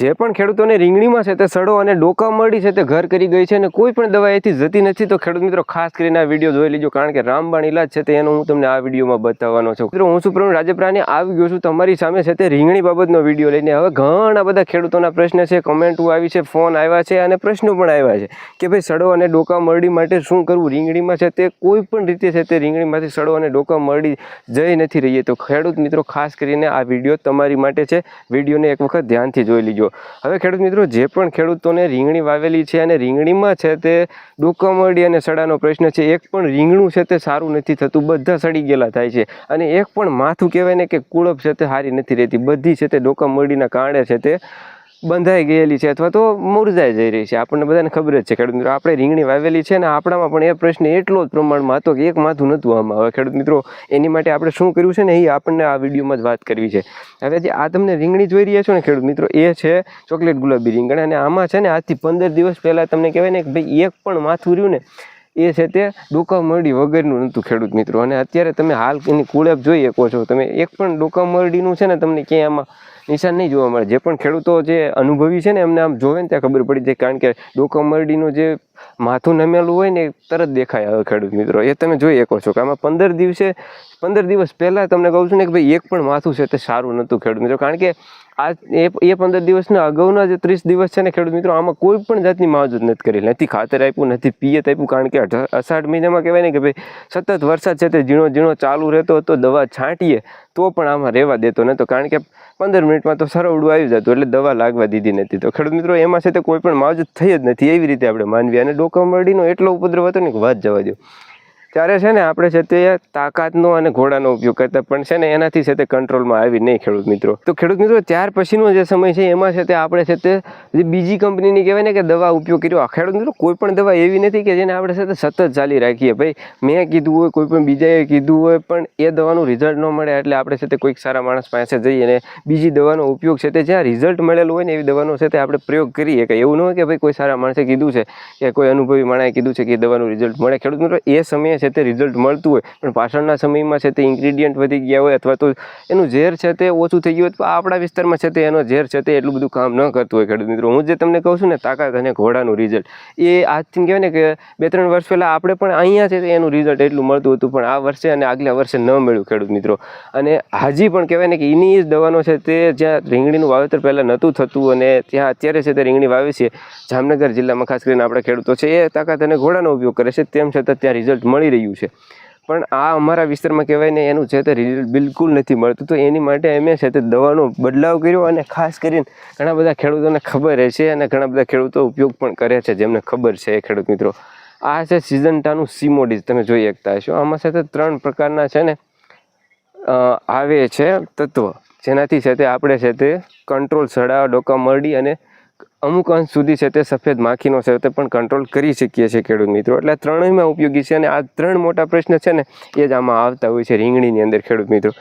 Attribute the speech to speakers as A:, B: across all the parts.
A: જે પણ ખેડૂતોને રીંગણીમાં છે તે સડો અને ડોકા મળી છે તે ઘર કરી ગઈ છે અને કોઈ પણ દવા એથી જતી નથી, તો ખેડૂત મિત્રો ખાસ કરીને આ વીડિયો જોઈ લીજો, કારણ કે રામબાણ ઇલાજ છે તેનો હું તમને આ વિડીયોમાં બતાવવાનો છું. મિત્રો, હું સુપ્રમ રાજપરાની આવી ગયો છું તમારી સામે છે તે રીંગણી બાબતનો વીડિયો લઈને. હવે ઘણા બધા ખેડૂતોના પ્રશ્ન છે કમેન્ટો આવી છે ફોન આવ્યા છે અને પ્રશ્નો પણ આવ્યા છે કે ભાઈ સડો અને ડોકા મરડી માટે શું કરવું? રીંગણીમાં છે તે કોઈ પણ રીતે છે તે રીંગણીમાંથી સડો અને ડોકા મરડી જઈ નથી રહીએ તો ખેડૂત મિત્રો ખાસ કરીને આ વીડિયો તમારી માટે છે. વિડીયોને એક વખત ધ્યાનથી જોઈ લીજો. હવે ખેડૂત મિત્રો, જે પણ ખેડૂતોને રીંગણી વાવેલી છે અને રીંગણીમાં છે તે ડોકામરડી અને સડાનો પ્રશ્ન છે. એક પણ રીંગણું છે તે સારું નથી થતું, બધા સડી ગયેલા થાય છે. અને એક પણ માથું કહેવાય ને કે કુળપ છે તે સારી નથી રહેતી. બધી છે તે ડોકામરડીના કારણે છે તે બંધાઈ ગયેલી છે અથવા તો મુરઝાઈ જઈ રહી છે. આપણને બધાને ખબર જ છે. ખેડૂત મિત્રો, આપણે રીંગણી વાવેલી છે ને આપણામાં પણ એ પ્રશ્ન એટલો જ પ્રમાણમાં હતો કે એક માથું નહોતું આમાં હવે. ખેડૂત મિત્રો, એની માટે આપણે શું કર્યું છે ને એ આપણને આ વિડીયોમાં જ વાત કરવી છે. હવે જે આ તમને રીંગણી જોઈ રહ્યા છો ને ખેડૂત મિત્રો, એ છે ચોકલેટ ગુલાબી રીંગણ. અને આમાં છે ને આજથી પંદર દિવસ પહેલાં તમને કહેવાય ને કે ભાઈ એક પણ માથું રહ્યું ને એ છે તે ડોકામરડી વગરનું નહોતું ખેડૂત મિત્રો. અને અત્યારે તમે હાલ એની કુળેપ જોઈ શકો છો. તમે એક પણ ડોકામરડીનું છે ને તમને ક્યાંય આમાં નિશાન નહીં જોવા મળે. જે પણ ખેડૂતો જે અનુભવી છે ને એમને આમ જોવે ને ત્યાં ખબર પડી જાય કારણ કે ડોકામરડીનું જે માથું નમેલું હોય ને એ તરત દેખાય હવે ખેડૂત મિત્રો. એ તમે જોઈ શકો છો કે આમાં પંદર દિવસે, પંદર દિવસ પહેલાં તમને કહું છું ને કે ભાઈ એક પણ માથું છે તે સારું નહોતું ખેડૂત મિત્રો. કારણ કે આ એ એ પંદર દિવસના અગાઉના જે ત્રીસ દિવસ છે ને ખેડૂત મિત્રો, આમાં કોઈ પણ જાતની માવજત નથી કરી નથી ખાતર આપ્યું, નથી પિયત આપ્યું, કારણ કે અષાઢ મહિનામાં કહેવાય ને કે ભાઈ સતત વરસાદ છે તે ઝીણો ઝીણો ચાલુ રહેતો હતો, દવા છાંટીએ તો પણ આમાં રહેવા દેતો નહોતો, કારણ કે પંદર મિનિટમાં તો સરવડું આવી જતું, એટલે દવા લાગવા દીધી નથી તો ખેડૂત મિત્રો, એમાં છે તે કોઈ પણ માવજત થઈ જ નથી, એવી રીતે આપણે માનવી. અને ડોકામરડીનો એટલો ઉપદ્રવ હતો ને કે વાત જવા દો ત્યારે છે ને આપણે છે તે તાકાતનો અને ઘોડાનો ઉપયોગ કરતા, પણ છે ને એનાથી છે તે કંટ્રોલમાં આવી નહીં ખેડૂત મિત્રો. તો ખેડૂત મિત્રો, ત્યાર પછીનો જે સમય છે, એમાં છે તે આપણે છે તે બીજી કંપનીની કહેવાય ને કે દવા ઉપયોગ કર્યો. આ ખેડૂત મિત્રો, કોઈ પણ દવા એવી નથી કે જેને આપણે છે તે સતત ચાલી રાખીએ. ભાઈ, મેં કીધું હોય, કોઈ પણ બીજાએ કીધું હોય, પણ એ દવાનું રિઝલ્ટ ન મળે એટલે આપણે છે તે કોઈક સારા માણસ પાસે જઈએ અને બીજી દવાનો ઉપયોગ છે તે જ્યાં રિઝલ્ટ મળેલું હોય ને એવી દવાનો છે તે આપણે પ્રયોગ કરીએ કે એવું ન હોય કે ભાઈ કોઈ સારા માણસે કીધું છે કે કોઈ અનુભવી માણસે કીધું છે કે દવાનું રિઝલ્ટ મળે. ખેડૂત મિત્રો, એ સમયે છે તે રિઝલ્ટ મળતું હોય. પણ પાછળના સમયમાં છે તે ઇન્ગ્રીડિયન્ટ વધી ગયા હોય અથવા તો એનું ઝેર છે તે ઓછું થઈ ગયું હોય, તો આપણા વિસ્તારમાં છે તે એનો ઝેર છે તે એટલું બધું કામ ન કરતું હોય, ખેડૂત મિત્રો. હું જે તમને કહું છું ને, તાકાત અને ઘોડાનું રિઝલ્ટ એ આજથી કહેવાય ને કે બે ત્રણ વર્ષ પહેલાં આપણે પણ અહીંયા છે તે એનું રિઝલ્ટ એટલું મળતું હતું, પણ આ વર્ષે અને આગલા વર્ષે ન મળ્યું, ખેડૂત મિત્રો. અને હાજી પણ કહેવાય ને કે એની જ દવાનો છે તે જ્યાં રીંગણીનું વાવેતર પહેલાં નહોતું થતું અને ત્યાં અત્યારે છે તે રીંગણી વાવે છે. જામનગર જિલ્લામાં ખાસ કરીને આપણા ખેડૂતો છે એ તાકાત અને ઘોડાનો ઉપયોગ કરે છે, તેમ છતાં ત્યાં રિઝલ્ટ મળી રહ્યું છે. પણ આ અમારા વિસ્તારમાં કહેવાય ને એનું છે તે રિઝલ્ટ બિલકુલ નથી મળતું. તો એની માટે અમે છે તે દવાનો બદલાવ કર્યો અને ખાસ કરીને ઘણા બધા ખેડૂતોને ખબર છે અને ઘણા બધા ખેડૂતો ઉપયોગ પણ કરે છે જેમને ખબર છે એ ખેડૂત મિત્રો. આ છે સિઝન્ટાનું સિમોડીઝ તમે જોઈ શકતા હશો. આમાં સાથે ત્રણ પ્રકારના છે ને આવે છે તત્વ. જેનાથી છે તે આપણે છે તે કંટ્રોલ સડા, ડોકા, મરડી અને અમુક અંશ સુધી છે તે સફેદ માખીનો છે, તે પણ કંટ્રોલ કરી શકીએ છીએ ખેડૂત મિત્રો. એટલે ત્રણેયમાં ઉપયોગી છે અને આ ત્રણ મોટા પ્રશ્ન છે ને, એ જ આમાં આવતા હોય છે રીંગણીની અંદર ખેડૂત મિત્રો.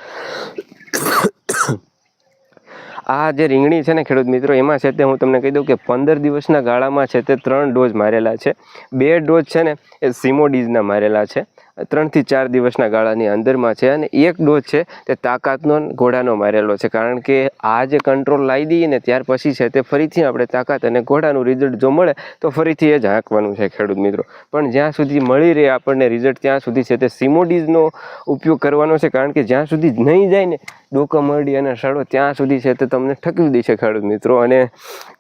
A: આ જે રીંગણી છે ને ખેડૂત મિત્રો, એમાં છે તે હું તમને કહી દઉં કે પંદર દિવસના ગાળામાં છે તે ત્રણ ડોઝ મારેલા છે. બે ડોઝ છે ને એ સિમોડીઝના મારેલા છે. ત્રણથી ચાર દિવસના ગાળાની અંદરમાં છે અને એક ડોઝ છે તે તાકાતનો ઘોડાનો મારેલો છે. કારણ કે આ જે કંટ્રોલ લાવી દઈએ ને ત્યાર પછી છે તે ફરીથી આપણે તાકાત અને ઘોડાનું રિઝલ્ટ જો મળે તો ફરીથી એ જ હાંકવાનું છે ખેડૂત મિત્રો. પણ જ્યાં સુધી મળી રહે આપણને રિઝલ્ટ ત્યાં સુધી છે તે સિમોડીઝનો ઉપયોગ કરવાનો છે. કારણ કે જ્યાં સુધી નહીં જાય ને ડોકા મરડી અને સડો ત્યાં સુધી છે તે તમને ઠકવી દેશે ખેડૂત મિત્રો. અને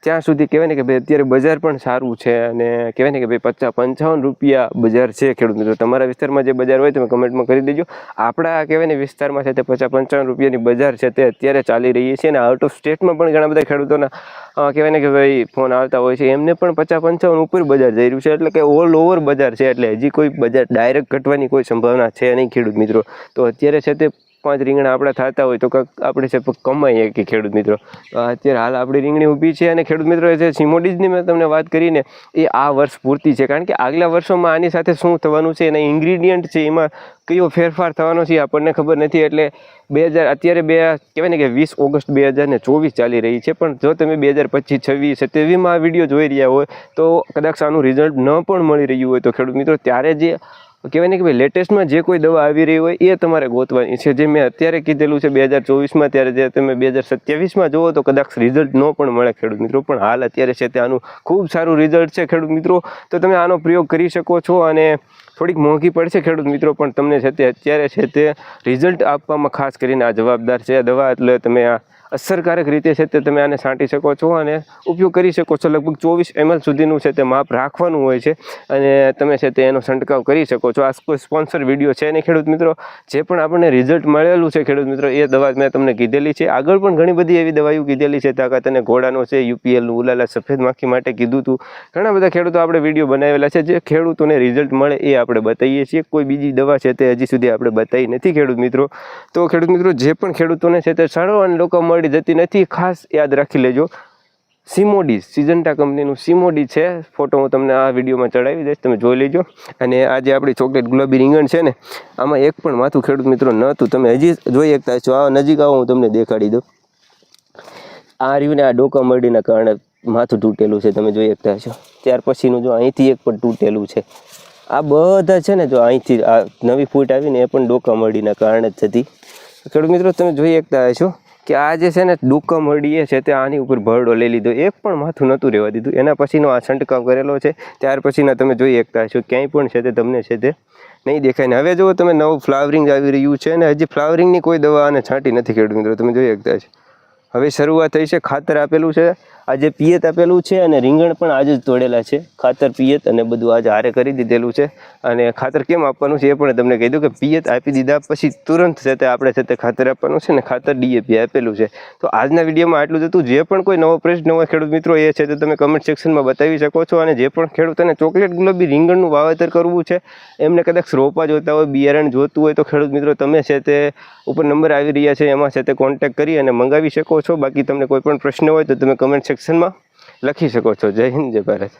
A: ત્યાં સુધી કહેવાય ને કે ભાઈ અત્યારે બજાર પણ સારું છે અને કહેવાય ને કે ભાઈ પચાસ પંચાવન રૂપિયા બજાર છે ખેડૂત મિત્રો. તમારા વિસ્તારમાં જે બજાર હોય તમે કમેન્ટમાં કરી દેજો. આપણા કહેવાય ને વિસ્તારમાં છે તે પચાસ પંચાવન રૂપિયાની બજાર છે તે અત્યારે ચાલી રહી છે અને આઉટ ઓફ સ્ટેટમાં પણ ઘણા બધા ખેડૂતોના કહેવાય ને કે ભાઈ ફોન આવતા હોય છે. એમને પણ પચાસ પંચાવન ઉપર બજાર જઈ રહ્યું છે. એટલે કે ઓલ ઓવર બજાર છે. એટલે હજી કોઈ બજાર ડાયરેક્ટ ઘટવાની કોઈ સંભાવના છે નહીં ખેડૂત મિત્રો. તો અત્યારે છે તે પાંચ રીંગણા આપણા થતા હોય તો કંઈક આપણે છે કમાઈએ કે ખેડૂત મિત્રો. અત્યારે હાલ આપણી રીંગણી ઊભી છે અને ખેડૂત મિત્રો છે સિમોડીજની મેં તમને વાત કરીને એ આ વર્ષ પૂરતી છે. કારણ કે આગલા વર્ષોમાં આની સાથે શું થવાનું છે એના ઇન્ગ્રીડિયન્ટ છે એમાં કયો ફેરફાર થવાનો છે આપણને ખબર નથી. એટલે બે હજાર, અત્યારે બે કહેવાય ને કે વીસ ઓગસ્ટ બે હજાર ને ચોવીસ ચાલી રહી છે. પણ જો તમે બે હજાર પચીસ, છવ્વીસ, સત્યાવીસમાં આ વીડિયો જોઈ રહ્યા હોય તો કદાચ આનું રિઝલ્ટ ન પણ મળી રહ્યું હોય તો ખેડૂત મિત્રો, ત્યારે જે કહેવાય ને કે ભાઈ લેટેસ્ટમાં જે કોઈ દવા આવી રહી હોય, એ તમારે ગોતવાની છે. જે મેં અત્યારે કીધેલું છે બે હજાર ચોવીસમાં, ત્યારે જે તમે બે હજાર સત્યાવીસમાં જુઓ તો કદાચ રિઝલ્ટ ન પણ મળે ખેડૂત મિત્રો. પણ હાલ અત્યારે છે તે આનું ખૂબ સારું રિઝલ્ટ છે ખેડૂત મિત્રો. તો તમે આનો પ્રયોગ કરી શકો છો અને થોડીક મોંઘી પડશે ખેડૂત મિત્રો, પણ તમને છે તે અત્યારે છે તે રિઝલ્ટ આપવામાં ખાસ કરીને આ જવાબદાર છે. આ દવા એટલે તમે આ અસરકારક રીતે છે તે તમે આને છાંટી શકો છો અને ઉપયોગ કરી શકો છો. લગભગ ચોવીસ એમએલ સુધીનું છે તે માપ રાખવાનું હોય છે અને તમે છે તે એનો છંટકાવ કરી શકો છો. આ કોઈ સ્પોન્સર વીડિયો છે નહીં ખેડૂત મિત્રો? જે પણ આપણને રિઝલ્ટ મળેલું છે ખેડૂત મિત્રો, એ દવા મેં તમને કીધેલી છે. આગળ પણ ઘણી બધી એવી દવાઓ કીધેલી છે. તાકાત અને ઘોડાનો છે યુપીએલનું ઉલાલા સફેદ માખી માટે કીધું હતું ઘણા બધા ખેડૂતો આપણે વીડિયો બનાવેલા છે. જે ખેડૂતોને રિઝલ્ટ મળે એ આપણે બતાવીએ છીએ. કોઈ બીજી દવા છે તે હજી સુધી આપણે બતાવી નથી ખેડૂત મિત્રો. તો ખેડૂત મિત્રો, જે પણ ખેડૂતોને છે તે સારો અને લોકો મળી જતી નથી, ખાસ યાદ રાખી લેજો. સિમોડી સિજન્ટા કંપનીનું સિમોડી છે. ફોટો હું તમને આ વિડીયોમાં ચડાવી દઈશ, તમે જોઈ લેજો. અને આ જે આપણી ચોકલેટ ગુલાબી રીંગણ છે ને, આમાં એક પણ માથું ખેડૂત મિત્રો નહોતું તમે હજી જોઈ શકતા છો આ નજીક આવો, હું તમને દેખાડી દઉં. આ રહ્યું ને આ ડોકા મરડીના કારણે માથું તૂટેલું છે, તમે જોઈ શકતા છો ત્યાર પછીનું જો અહીંથી એક પણ તૂટેલું છે. આ બધા છે ને જો અહીંથી આ નવી ફૂટ આવીને એ પણ ડોકા મરડીના કારણે જ થતી. ખેડૂત મિત્રો, તમે જોઈ શકતા હશો કે આ જે છે ને ડોકા મરડીએ છે તે આની ઉપર ભરડો લઈ લીધો. એક પણ માથું નહોતું રહેવા દીધું. એના પછીનો આ છંટકાવ કરેલો છે. ત્યાર પછીના તમે જોઈ શકતા છો ક્યાંય પણ છે તે તમને છે તે નહીં દેખાય. ને હવે જુઓ તમે નવું ફ્લાવરિંગ આવી રહ્યું છે ને હજી ફ્લાવરિંગની કોઈ દવા અને છાંટી નથી ખેડૂત મિત્રો. તમે જોઈ શકતા છો હવે શરૂઆત થઈ છે. ખાતર આપેલું છે. આજે પિયત આપેલું છે અને રીંગણ પણ આજે જ તોડેલા છે. ખાતર, પિયત અને બધું આજે હારે કરી દીધેલું છે. અને ખાતર કેમ આપવાનું છે એ પણ તમને કહી દઉં કે પિયત આપી દીધા પછી તુરંત છે તે આપણે છે તે ખાતર આપવાનું છે ને ખાતર ડીએપી આપેલું છે. તો આજના વિડીયોમાં આટલું જ જે પણ કોઈ નવો પ્રશ્ન હોય ખેડૂત મિત્રો એ છે તો તમે કમેન્ટ સેક્શનમાં બતાવી શકો છો અને જે પણ ખેડૂતોને ચોકલેટ ગુલાબી રીંગણનું વાવેતર કરવું છે, એમને કદાચ રોપા જોતા હોય, બિયારણ જોતું હોય તો ખેડૂત મિત્રો તમે છે તે ઉપર નંબર આવી રહ્યા છે, એમાં છે તે કોન્ટેક્ટ કરી અને મંગાવી શકો છો. બાકી તમને કોઈ પણ પ્રશ્ન હોય તો તમે કમેન્ટ સેક્શનમાં લખી શકો છો. જય હિન્દ જય ભારત.